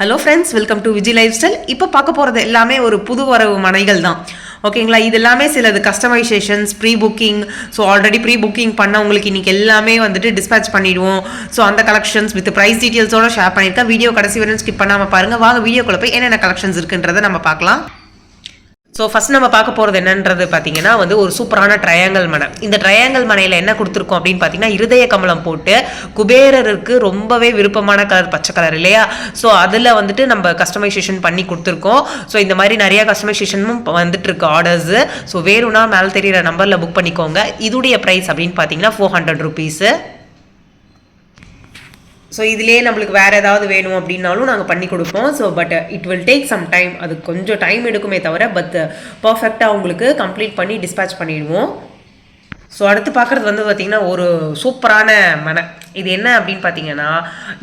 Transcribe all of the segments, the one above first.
Hello friends welcome to Vijay life style இப்போ பார்க்க போகிறது எல்லாமே ஒரு புது வரவு மனைகள் தான். ஓகேங்களா இது எல்லாமே சிலது customisations pre booking so already pre booking பண்ண உங்களுக்கு இன்றைக்கி எல்லாமே வந்துட்டு டிஸ்பேச் பண்ணிடுவோம். ஸோ அந்த கலெக்ஷன்ஸ் வித் ப்ரைஸ் டீட்டெயில்ஸோட ஷேர் பண்ணியிருக்கேன். வீடியோ கடைசி வரையும் ஸ்கிப் பண்ணாமல் பாருங்கள் வாங்க வீடியோக்குள்ளே போய் என்னென்ன கலெக்ஷன்ஸ் இருக்குன்றதை நம்ம பார்க்கலாம். ஸோ ஃபஸ்ட் நம்ம பார்க்க போகிறது என்னன்றது பார்த்தீங்கன்னா வந்து ஒரு சூப்பரான ட்ரையாங்கல் மனை. இந்த ட்ரையாங்கல் மனையில் என்ன கொடுத்துருக்கோம் அப்படின்னு பார்த்தீங்கன்னா இருதய கமலம் போட்டு குபேரருக்கு ரொம்பவே விருப்பமான கலர் பச்சை கலர் இல்லையா? ஸோ அதில் வந்துட்டு நம்ம கஸ்டமைசேஷன் பண்ணி கொடுத்துருக்கோம். ஸோ இந்த மாதிரி நிறைய கஸ்டமைசேஷனும் வந்துட்டு இருக்கு ஆர்டர்ஸு ஸோ வேணும்னா மேலே தெரியிற நம்பரில் புக் பண்ணிக்கோங்க. இதுடைய ப்ரைஸ் அப்படின்னு பார்த்தீங்கன்னா ஃபோர் ஹண்ட்ரட் ருபீஸு ஸோ இதுலேயே நம்மளுக்கு வேறு ஏதாவது வேணும் அப்படின்னாலும் நாங்கள் பண்ணி கொடுப்போம். So but it will take some time அது கொஞ்சம் டைம் எடுக்குமே தவிர பட் பர்ஃபெக்டாக உங்களுக்கு கம்ப்ளீட் பண்ணி டிஸ்பேச் பண்ணிடுவோம். ஸோ அடுத்து பார்க்குறது வந்து பார்த்திங்கன்னா ஒரு சூப்பரான மனை. இது என்ன அப்படின்னு பார்த்தீங்கன்னா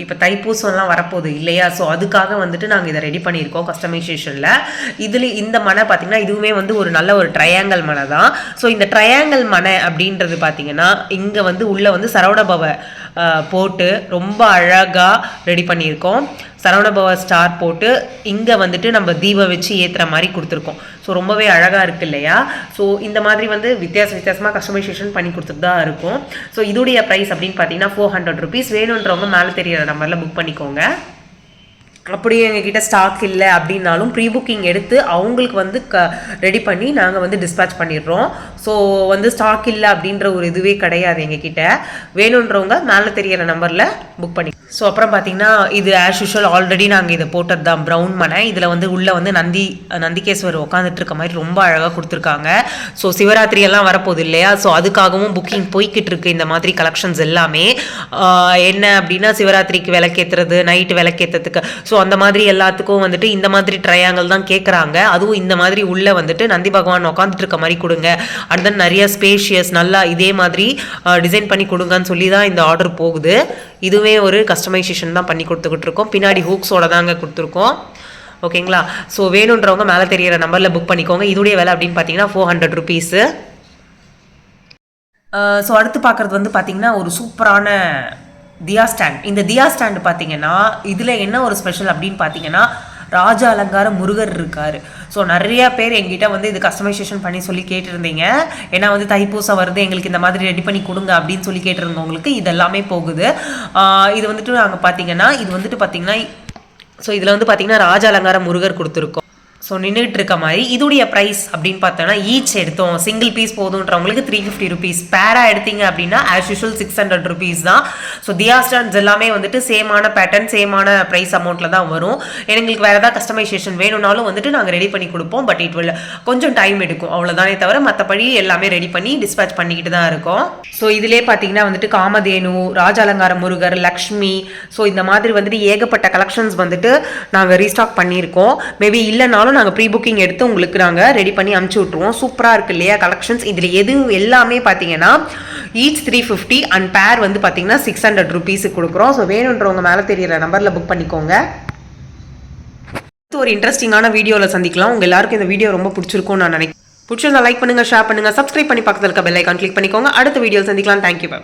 இப்போ தைப்பூசம்லாம் வரப்போகுது இல்லையா? ஸோ அதுக்காக வந்துட்டு நாங்கள் இதை ரெடி பண்ணியிருக்கோம் கஸ்டமைசேஷனில் இதில் இந்த மனை பார்த்திங்கன்னா இதுவுமே வந்து ஒரு நல்ல ஒரு ட்ரையாங்கல் மனை தான். ஸோ இந்த ட்ரையாங்கல் மனை அப்படின்றது பார்த்திங்கன்னா இங்கே வந்து உள்ளே வந்து சரவணபவ போட்டு ரொம்ப அழகாக ரெடி பண்ணியிருக்கோம். சரவணபவ ஸ்டார் போட்டு இங்கே வந்துட்டு நம்ம தீபம் வச்சு ஏற்றுற மாதிரி கொடுத்துருக்கோம். ஸோ ரொம்பவே அழகாக இருக்கு இல்லையா? ஸோ இந்த மாதிரி வந்து வித்தியாச வித்தியாசமாக கஸ்டமைசேஷன் பண்ணி கொடுத்துட்டு தான் இருக்கும். ஸோ இதோடைய ப்ரைஸ் அப்படின்னு பார்த்தீங்கன்னா ஃபோர் ஹண்ட்ரட் ருபீஸ் வேணுன்றவங்க மேலே தெரியிற நம்பரில் புக் பண்ணிக்கோங்க. அப்படியே எங்ககிட்ட ஸ்டாக் இல்லை அப்படின்னாலும் ப்ரீ புக்கிங் எடுத்து அவங்களுக்கு வந்து க ரெடி பண்ணி நாங்கள் வந்து டிஸ்பேச் பண்ணிடுறோம். ஸோ வந்து ஸ்டாக் இல்லை அப்படின்ற ஒரு இதுவே கிடையாது எங்ககிட்ட. வேணுன்றவங்க மேலே தெரியிற நம்பரில் புக் பண்ணி ஸோ அப்புறம் பார்த்தீங்கன்னா இது ஆஸ் யூஷுவல் ஆல்ரெடி நாங்கள் இதை போட்டது தான் ப்ரௌன் மனை. இதில் வந்து உள்ளே வந்து நந்தி நந்திகேஸ்வர் உட்காந்துட்டு இருக்க மாதிரி ரொம்ப அழகாக கொடுத்துருக்காங்க. ஸோ சிவராத்திரி எல்லாம் வரப்போகுது இல்லையா? ஸோ அதுக்காகவும் புக்கிங் போய்கிட்டு இருக்கு இந்த மாதிரி கலெக்ஷன்ஸ் எல்லாமே. என்ன அப்படின்னா சிவராத்திரிக்கு விளக்கேற்றுறது நைட்டு விளக்கேற்றதுக்கு ஸோ ஸோ அந்த மாதிரி எல்லாத்துக்கும் வந்துட்டு இந்த மாதிரி ட்ரையாங்கல் தான் கேட்குறாங்க அதுவும் இந்த மாதிரி உள்ளே வந்துட்டு நந்தி பகவான் உட்காந்துட்டு இருக்க மாதிரி கொடுங்க. அண்ட் தென் நிறைய ஸ்பேஷியஸ் நல்லா இதே மாதிரி டிசைன் பண்ணி கொடுங்கன்னு சொல்லி தான் இந்த ஆர்டர் போகுது. இதுவே ஒரு கஸ்டமைசேஷன் தான் பண்ணி கொடுத்துக்கிட்டு இருக்கோம் பின்னாடி ஹூக்ஸோட தாங்க கொடுத்துருக்கோம். ஓகேங்களா? ஸோ வேணுன்றவங்க மேலே தெரியிற நம்பரில் புக் பண்ணிக்கோங்க. இதோடைய விலை அப்படின்னு பார்த்தீங்கன்னா ஃபோர் ஹண்ட்ரட் ருபீஸு ஸோ அடுத்து பார்க்குறது வந்து பார்த்திங்கன்னா ஒரு சூப்பரான தியா ஸ்டாண்ட். இந்த தியா ஸ்டாண்ட் பார்த்தீங்கன்னா இதில் என்ன ஒரு ஸ்பெஷல் அப்படின்னு பார்த்தீங்கன்னா ராஜ அலங்கார முருகர் இருக்கார். ஸோ நிறைய பேர் எங்கிட்ட வந்து இது கஸ்டமைசேஷன் பண்ணி சொல்லி கேட்டிருந்தீங்க. ஏன்னா வந்து தைப்பூசம் வருது எங்களுக்கு இந்த மாதிரி ரெடி பண்ணி கொடுங்க அப்படின்னு சொல்லி கேட்டிருந்தவங்களுக்கு இது எல்லாமே போகுது இது வந்துட்டு நாங்கள் பார்த்தீங்கன்னா இது வந்துட்டு பார்த்தீங்கன்னா ஸோ இதில் வந்து பார்த்தீங்கன்னா ராஜ அலங்கார முருகர் கொடுத்துருக்கோம். ஸோ நின்றுட்டு இருக்க மாதிரி இதோடைய ப்ரைஸ் அப்படின்னு பார்த்தோன்னா ஈச் எடுத்தோம். சிங்கிள் பீஸ் போதுன்றவங்களுக்கு த்ரீ ஃபிஃப்டி ருபீஸ் பேரா எடுத்தீங்க அப்படின்னா as usual six hundred rupees தான். ஸோ தியா ஸ்டாண்ட்ஸ் எல்லாமே வந்துட்டு சேமான பேட்டர்ன் சேமான ப்ரைஸ் அமௌண்ட்டில் தான் வரும். எங்களுக்கு வேறு ஏதாவது கஸ்டமைசேஷன் வேணும்னாலும் வந்துட்டு நாங்கள் ரெடி பண்ணி கொடுப்போம். பட் இட் வில் கொஞ்சம் டைம் எடுக்கும். அவ்வளோதானே தவிர மற்றபடி எல்லாமே ரெடி பண்ணி டிஸ்பேச் பண்ணிக்கிட்டு தான் இருக்கோம். ஸோ இதிலே பார்த்தீங்கன்னா வந்துட்டு காமதேனு ராஜ அலங்கார முருகர் லக்ஷ்மி ஸோ இந்த மாதிரி வந்துட்டு ஏகப்பட்ட கலெக்ஷன்ஸ் வந்துட்டு நாங்கள் ரீஸ்டாக் பண்ணியிருக்கோம். மேபி இல்லைனாலும் நாங்கள் ப்ரீ புக்கிங் எடுத்து உங்களுக்கு நாங்கள் ரெடி பண்ணி அமுச்சு விட்ருவோம் சூப்பராக இருக்கு இல்லையா கலெக்ஷன்ஸ் இதில் எது எல்லாமே பார்த்தீங்கன்னா ஈச் த்ரீ ஃபிஃப்டி அண்ட் பேர் வந்து பார்த்தீங்கன்னா சிக்ஸ் ஹண்ட்ரட் ருபீஸுக்கு கொடுக்குறோம். ஸோ வேணுன்றவங்க மேலே தெரியிற நம்பரில் புக் பண்ணிக்கோங்க. அடுத்து ஒரு இன்ட்ரெஸ்டிங்கான வீடியோவில் சந்திக்கலாம். உங்கள் எல்லாருக்கும் இந்த வீடியோ ரொம்ப பிடிச்சிருக்கும்னு நான் நினைக்கிறேன். பிடிச்சிருந்தா லைக் பண்ணுங்க ஷேர் பண்ணுங்க சப்ஸ்கிரைப் பண்ணி பக்கத்தில் இருக்க பெல் ஐக்கான் கிளிக் பண்ணிக்கோங்க. அடுத்த வீடியோ சந்திக்கலாம். Thank you bye